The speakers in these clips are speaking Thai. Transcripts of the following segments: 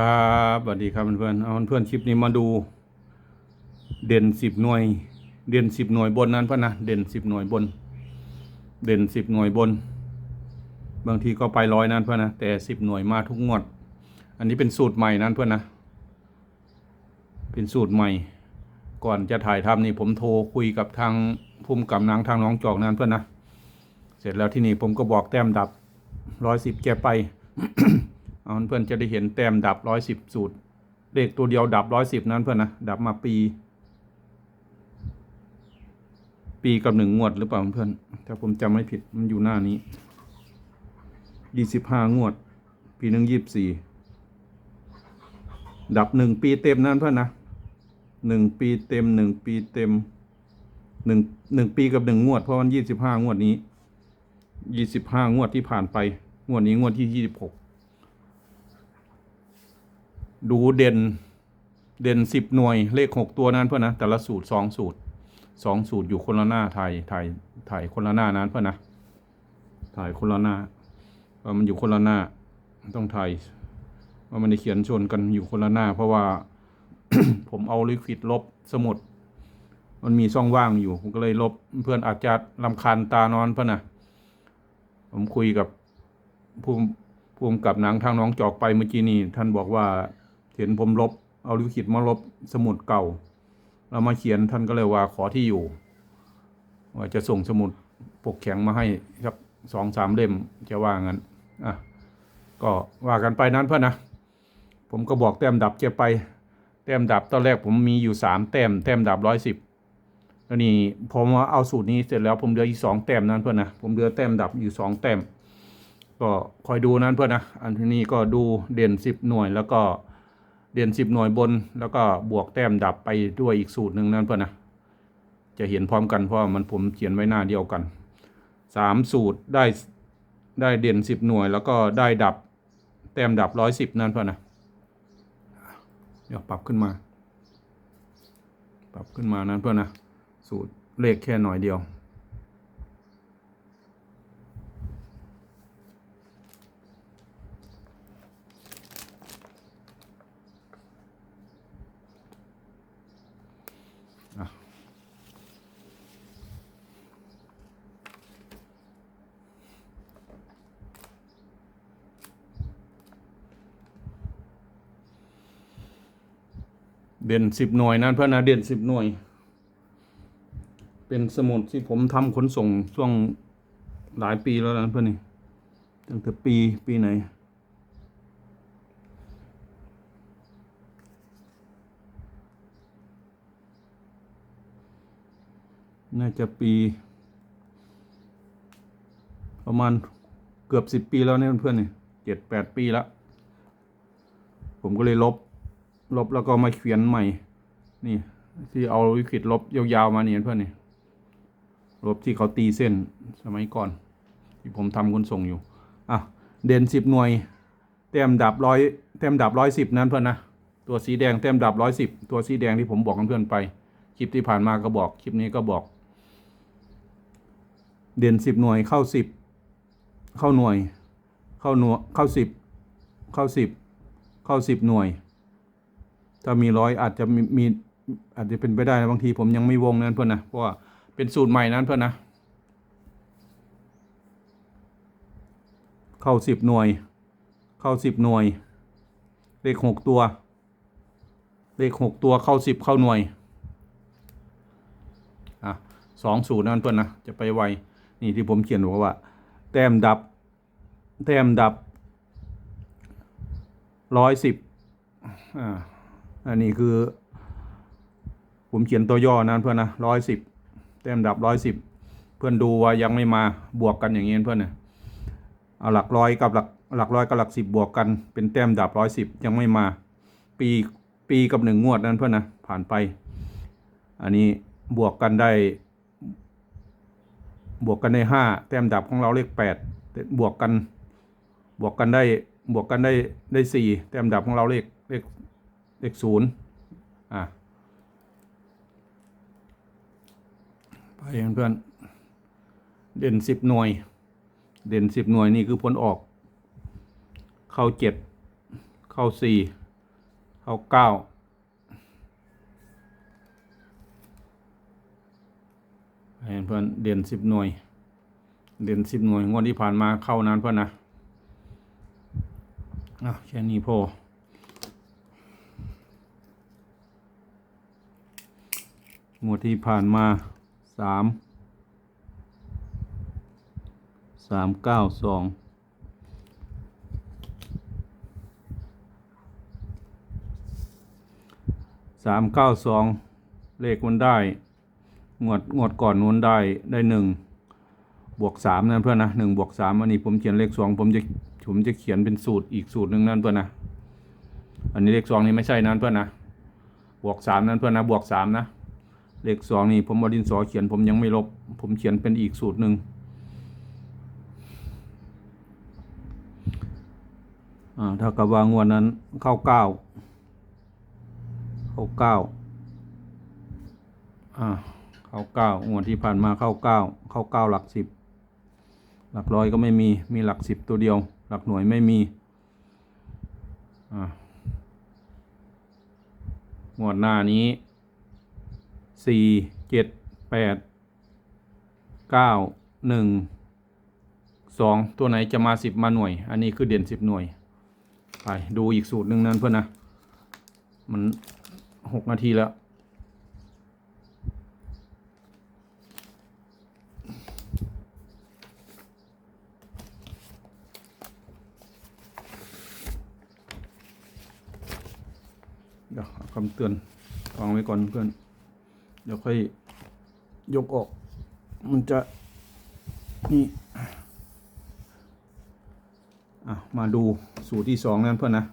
ครับสวัสดีครับเพื่อนๆเอาเพื่อนคลิปนี้มาดู เด่นสิบหน่วย เด่นสิบหน่วยบนนั้นเพื่อนนะเด่นสิบหน่วยบน เด่นสิบหน่วยบน บางทีก็ไปร้อยนั้นเพื่อนนะแต่สิบหน่วยมาทุกงวด อันนี้เป็นสูตรใหม่นั้นเพื่อนนะ เป็นสูตรใหม่ ก่อนจะถ่ายทำนี่ผมโทรคุยกับทางภูมิกับนางทางน้องจอกนั้นเพื่อนนะ เสร็จแล้วที่นี่ผมก็บอกแต้มดับร้อยสิบแกไป เอาเพื่อนจะได้เห็นแต้มดับร้อยสิบสูตร เลขตัวเดียวดับร้อยสิบนั้นเพื่อนนะดับมาปี ปีกับหนึ่งงวดหรือเปล่าเพื่อนถ้าผมจำไม่ผิดมันอยู่หน้านี้ยี่สิบห้างวด ปีหนึ่งยี่สิบสี่ดับหนึ่งปีเต็มนั้นเพื่อนนะหนึ่งปีเต็มหนึ่งปีเต็มหนึ่งหนึ่งปีกับหนึ่งงวด เพราะมันยี่สิบห้างวดนี้ยี่สิบห้างวดที่ผ่านไป งวดนี้งวดที่ยี่สิบหก ดูเด่นเด่นสิบหน่วยเลขหกตัวนั้นเพื่อนนะแต่ละสูตรสองสูตรสองสูตรอยู่คนละหน้าถ่ายถ่ายถ่ายคนละหน้านั้นเพื่อนนะถ่ายคนละหน้าเพรามันอยู่คนละหน้าต้องถ่ายว่ามันได้เขียนชนกันอยู่คนละหน้า เพราะว่า ผมเอาลิควิดลบสมุด มันมีช่องว่างอยู่ ผมก็เลยลบเพื่อนอาจจะลำคาญตานอนเพื่อนนะผมคุยกับผู้ผู้กำกับหนังทางน้องจอกไปเมื่อกี้นี่ท่านบอกว่า เห็นผมลบ เอาลิขิตมาลบสมุดเก่า เรามาเขียนท่านก็เลยว่าขอที่อยู่ ว่าจะส่งสมุดปกแข็งมาให้สักสองสามเล่มจะว่างั้นอะก็ว่ากันไปนั้นเพื่อนนะ ผมก็บอกแต้มดับเจะไป แต้มดับตอนแรกผมมีอยู่สามแต้มแต้มดับร้อยสิบแล้วนี่ผมว่าเอาสูตรนี้เสร็จแล้วผมเหลืออีกสองแต้มนั้นเพื่อนนะผมเหลือแต้มดับอยู่สองแต้มก็คอยดูนั้นเพื่อนนะอันนี้ก็ดูเด่นสิบหน่วยแล้วก็ เด่นสิบหน่วยบน แล้วก็บวกแต้มดับไปด้วยอีกสูตรหนึ่งนั้นเพื่อนนะ จะเห็นพร้อมกันเพราะมันผมเขียนไว้หน้าเดียวกันสามสูตรได้ได้เด่นสิบหน่วย แล้วก็ได้ดับแต้มดับร้อยสิบนั่นเพื่อนนะ เดี๋ยวปรับขึ้นมา ปรับขึ้นมานั้นเพื่อนนะ สูตรเลขแค่หน่อยเดียว เด่นสิบหน่วยนั้นเพื่อนนะเด่นสิบหน่วย เป็นสมุดที่ผมทำขนส่งช่วงหลายปีแล้วนะเพื่อนนี่ตั้งแต่ปีปีไหนน่าจะปี ประมาณเกือบสิบปีแล้วเนี่ยเพื่อนๆนี่เจ็ดแปดปีแล้ว ผมก็เลยลบ ลบแล้วก็มาเขียนใหม่ นี่ ที่เอาวิกฤตลบยาวๆมาเนี่ยเพื่อนนี่ลบที่เขาตีเส้นสมัยก่อน ที่ผมทำขนส่งอยู่อะเด่นสิบหน่วยแต้มดับร้อยแต้มดับร้อยสิบนั้นเพื่อนนะตัวสีแดงแต้มดับร้อยสิบตัวสีแดงที่ผมบอกเพื่อนไปคลิปที่ผ่านมาก็บอกคลิปนี้ก็บอก เด่นสิบหน่วยเข้าสิบเข้าหน่วย เข้าหน่วยเข้าสิบเข้าสิบเข้าสิบหน่วย ถ้ามีร้อยอาจจะมีมีอาจจะเป็นไปได้นะบางทีผมยังไม่วงนั้นเพื่อนนะเพราะว่าเป็นสูตรใหม่นั้นเพื่อนนะ เข้าสิบหน่วย เข้าสิบหน่วย เลขหกตัว เลขหกตัวเข้าสิบเข้าหน่วยอะสองสูตรนั้นเพื่อนนะจะไปไวนี่ที่ผมเขียนบอกว่า แต้มดับ แต้มดับร้อยสิบอ่า อันนี้คือ ผมเขียนตัวย่อนั้นเพื่อนนะร้อยสิบแต้มดับร้อยสิบเพื่อนดูว่ายังไม่มาบวกกันอย่างเงี้ยเพื่อนนะเอาหลักร้อยกับหลักหลักร้อยกับหลักสิบบวกกันเป็นแต้มดับร้อยสิบยังไม่มา ปีปีกับหนึ่งงวดนั้นเพื่อนนะผ่านไป อันนี้บวกกันได้ บวกกันได้ห้าแต้มดับของเราเลขแปดบวกกัน บวกกันได้บวกกันได้ได้สี่แต้มดับของเราเลข เลขศูนย์อะไปเพื่อนเด่นสิบหน่วย เด่นสิบหน่วยนี่คือผลออก เข้าเจ็ดเข้าสี่เข้าเก้าให้เพื่อนเด่นสิบหน่วย เด่นสิบหน่วยงวดที่ผ่านมาเข้านานเพื่อนนะอะแค่นี้พอ งวดที่ผ่านมาสามสามเก้าสองสามเก้าสองเลขมันได้งวดงวดก่อนนู้นได้ได้หนึ่งบวกสามนั่นเพื่อนนะหนึ่งบวกสามอันนี้ผมเขียนเลขสองผมจะผมจะเขียนเป็นสูตรอีกสูตรหนึ่งนั่นเพื่อนนะอันนี้เลขสองนี่ไม่ใช่นั่นเพื่อนนะบวกสามนั่นเพื่อนนะบวกสามนะ เลขสองนี่ผมเอาดินสอเขียนผมยังไม่ลบ ผมเขียนเป็นอีกสูตรหนึ่งถ้ากับว่างวดนั้นเข้าเก้าเข้าเก้าเข้าเก้างวดที่ผ่านมาเข้าเก้าเข้าเก้าหลักสิบหลักร้อยก็ไม่มีมีหลักสิบตัวเดียว หลักหน่วยไม่มีงวดหน้านี้ สี่เจ็ดแปดเก้าหนึ่งสองตัวไหนจะมาสิบมาหน่วย อันนี้คือเด่นสิบหน่วย ไปดูอีกสูตรหนึ่งนั้นเพื่อนนะ มันหกนาทีแล้วเดี๋ยวคำเตือนวางไว้ก่อนเพื่อน เดี๋ยวค่อยยกออก มันจะนี่อะมาดูสูตรที่สองนั้นเพื่อนนะ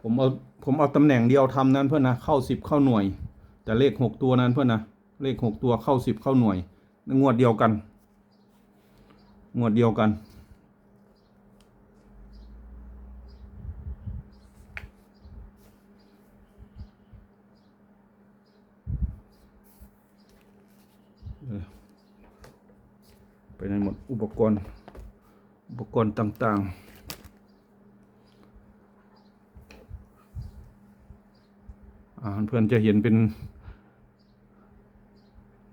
ผมเอาผมเอาตำแหน่งเดียวทำนั้นเพื่อนนะเข้าสิบเข้าหน่วย แต่เลขหกตัวนั้นเพื่อนนะเลขหกตัวเข้าสิบเข้าหน่วยงวดเดียวกัน งวดเดียวกัน ไปในหมด อุปกรณ์ อุปกรณ์ต่างๆเพื่อนจะเห็นเป็น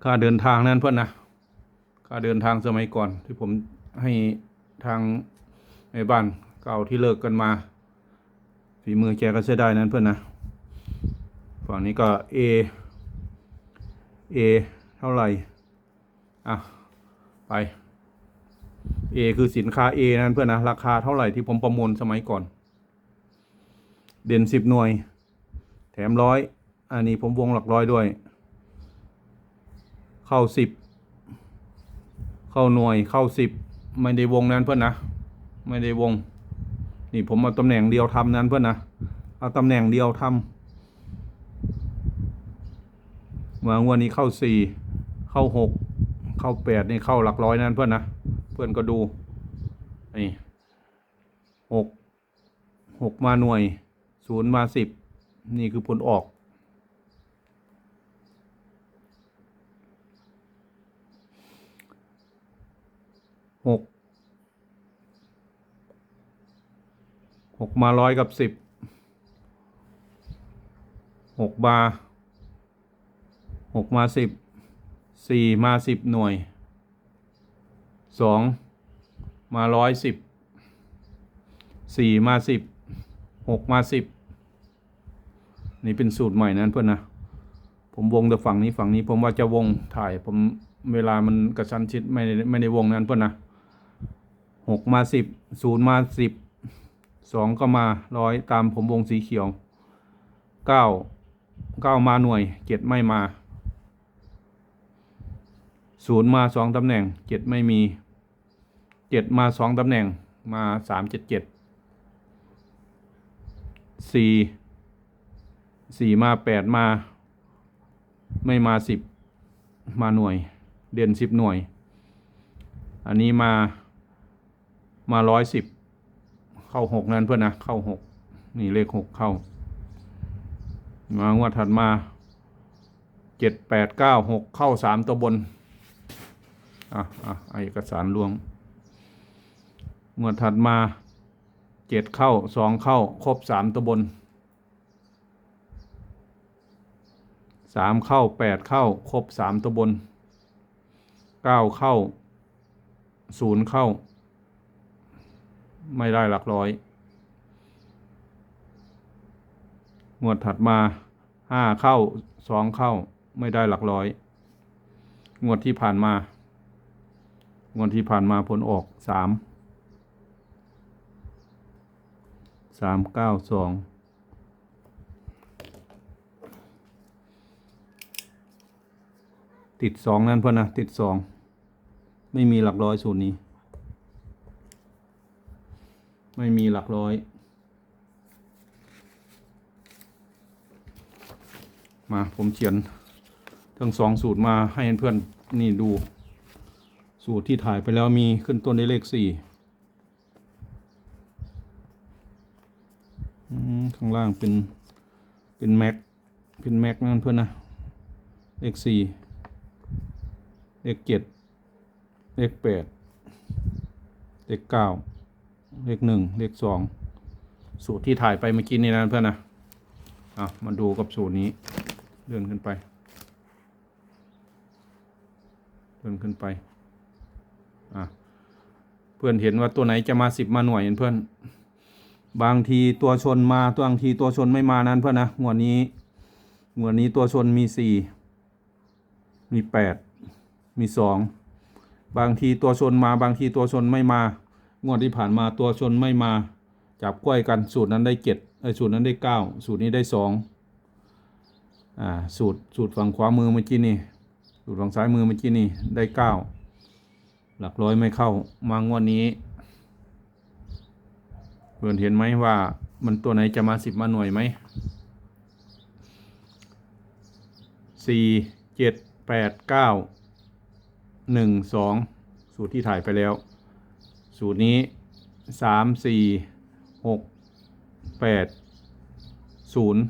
ค่าเดินทางนั่นเพื่อนนะค่าเดินทางสมัยก่อน ที่ผมให้ทางในบ้านเก่าที่เลิกกันมาฝีมือแกก็ใช้ได้นั้นเพื่อนนะฝั่งนี้ก็ A A เท่าไหร่ อะ ไป A คือสินค้า A นั่นเพื่อนนะราคาเท่าไหร่ที่ผมประมูลสมัยก่อน เด่นสิบหน่วย แถมร้อยอันนี้ผมวงหลักร้อยด้วย เข้าสิบเข้าหน่วยเข้าสิบไม่ได้วงนั้นเพื่อนนะ ไม่ได้วง นี่ผมเอาตำแหน่งเดียวทำนั้นเพื่อนนะเอาตำแหน่งเดียวทำมางวันนี้เข้าสี่เข้าหกเข้าแปดนี่เข้าหลักร้อยนั่นเพื่อนนะ พื่อนก็ดูนี่หกหกมาหน่วยศูนย์มาสิบนี่คือผลออก หก หกมาร้อยกับสิบ หกบาหกมาสิบ สี่มาสิบหน่วย สองมาร้อยสิบสี่มาสิบหกมาสิบนี่เป็นสูตรใหม่นั้นเพื่อนนะ ผมวงแต่ฝั่งนี้ฝั่งนี้ผมว่าจะวงถ่ายผมเวลามันกระชั้นชิดไม่ได้ไม่ได้วงนั้นเพื่อนนะหกมาสิบศูนย์มาสิบสองก็มาร้อยตามผมวงสีเขียวเก้าเก้ามาหน่วยเจ็ดไม่มา ศูนย์มาสองตำแหน่งเจ็ดไม่มีเจ็ดมาสองตำแหน่งมาสามเจ็ดเจ็ดสี่สี่มาแปดมา ไม่มาสิบมาหน่วย เด่นสิบหน่วย อันนี้มามาร้อยสิบเข้าหกนั้นเพื่อนนะ เข้าหกนี่เลขหกเข้า มางวดถัดมาเจ็ดแปดเก้าหกเข้าสามตัวบน อะอะเอาเอกสารรวมงวดถัดมาเจ็ดเข้าสองเข้า ครบสามตัวบนสามเข้าแปดเข้า ครบสามตัวบนเก้าเข้าศูนย์เข้า ไม่ได้หลักร้อยงวดถัดมาห้าเข้าสองเข้า ไม่ได้หลักร้อย งวดที่ผ่านมา งวดที่ผ่านมาผลออกสามสามเก้าสองติดสองนั่นเพื่อนนะติดสองไม่มีหลักร้อยสูตรนี้ ไม่มีหลักร้อยมาผมเขียนทั้งสองสูตรมาให้เพื่อนนี่ดู สูตรที่ถ่ายไปแล้วมีขึ้นต้นด้วยเลขสี่ข้างล่างเป็นเป็นแม็กเป็นแม็กนั่นเพื่อนนะ เลขสี่เลขเจ็ดเลขแปดเลขเก้าเลขหนึ่งเลขสองสูตรที่ถ่ายไปเมื่อกี้นี่นะเพื่อนนะอะมาดูกับสูตรนี้เลื่อนขึ้นไปเลื่อนขึ้นไป เพื่อนเห็นว่าตัวไหนจะมาสิบมาหน่วยเห็นเพื่อน บางทีตัวชนมาตัวบางทีตัวชนไม่มานั้นเพื่อนนะงวดนี้งวดนี้ตัวชนมีสี่มีแปดมีสองบางทีตัวชนมาบางทีตัวชนไม่มางวดที่ผ่านมาตัวชนไม่มาจับกล้วยกันสูตรนั้นได้เจ็ดเอ้สูตรนั้นได้เก้าสูตรนี้ได้สองอ่าสูตรสูตรฝั่งขวามือเมื่อกี้นี่สูตรฝั่งซ้ายมือเมื่อกี้นี่ได้เก้า หลักร้อยไม่เข้ามางวดนี้เพื่อนเห็นไหมว่ามันตัวไหนจะมาสิบมาหน่วยไหมสี่เจ็ดแปดเก้าหนึ่งสองสูตรที่ถ่ายไปแล้ว สูตรนี้สามสี่หกแปดศูนย์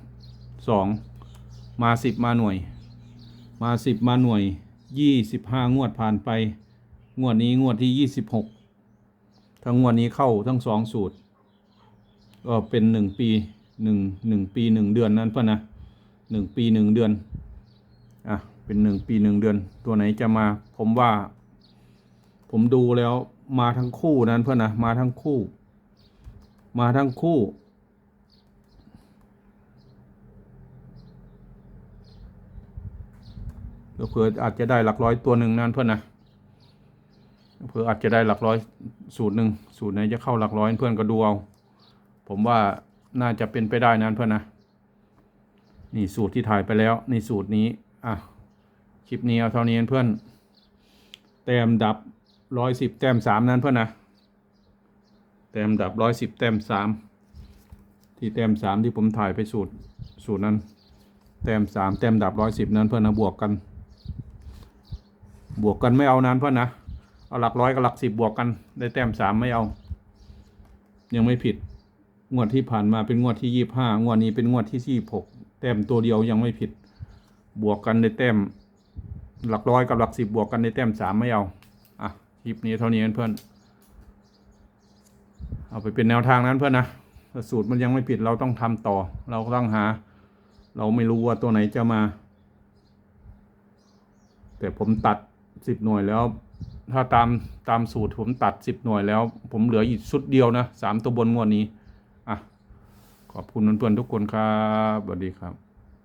สองมาสิบมาหน่วย มาสิบมาหน่วยยี่สิบห้างวดผ่านไป งวดนี้งวดที่ยี่สิบหกทั้งงวดนี้เข้าทั้งสองสูตร ก็เป็นหนึ่งปีหนึ่งหนึ่งปีหนึ่งเดือนนั้นป่ะนะหนึ่งปีหนึ่งเดือนอะเป็นหนึ่งปีหนึ่งเดือน ตัวไหนจะมาผมว่า ผมดูแล้วมาทั้งคู่นั้นเพื่อนนะมาทั้งคู่ มาทั้งคู่เผื่ออาจจะได้หลักร้อยตัวหนึ่งนั่นเพื่อนนะ เผื่ออาจจะได้หลักร้อยสูตรหนึ่งสูตรไหนจะเข้าหลักร้อยเพื่อนก็ดูเอาผมว่าน่าจะเป็นไปได้นั้นเพื่อนนะนี่สูตรที่ถ่ายไปแล้วนี่สูตรนี้อะคลิปนี้เอาเท่านี้เพื่อนแต้มดับร้อยสิบแต้มสามนั้นเพื่อนนะแต้มดับร้อยสิบแต้มสามที่แต้มสามที่ผมถ่ายไปสูตรสูตรนั้นแต้มสามแต้มดับร้อยสิบนั้นเพื่อนนะบวกกัน บวกกันไม่เอานั้นเพื่อนนะ เอาหลักร้อยกับหลักสิบบวกกัน ได้แต้มสามไม่เอา ยังไม่ผิด งวดที่ผ่านมาเป็นงวดที่ยี่ห้างวดนี้เป็นงวดที่ยี่หกแต้มตัวเดียวยังไม่ผิด บวกกันได้แต้ม หลักร้อยกับหลักสิบบวกกันได้แต้มสามไม่เอาอะคลิปนี้เท่านี้เพื่อนเอาไปเป็นแนวทางนั้นเพื่อนนะสูตรมันยังไม่ผิดเราต้องทำต่อ เราต้องหา เราไม่รู้ว่าตัวไหนจะมา แต่ผมตัดสิบหน่วยแล้ว ถ้าตามตามสูตรผมตัดสิบหน่วยแล้ว ผมเหลืออีกชุดเดียวนะสามตัวบนงวดนี้ อะ ขอบคุณเพื่อนๆทุกคนครับสวัสดีครับ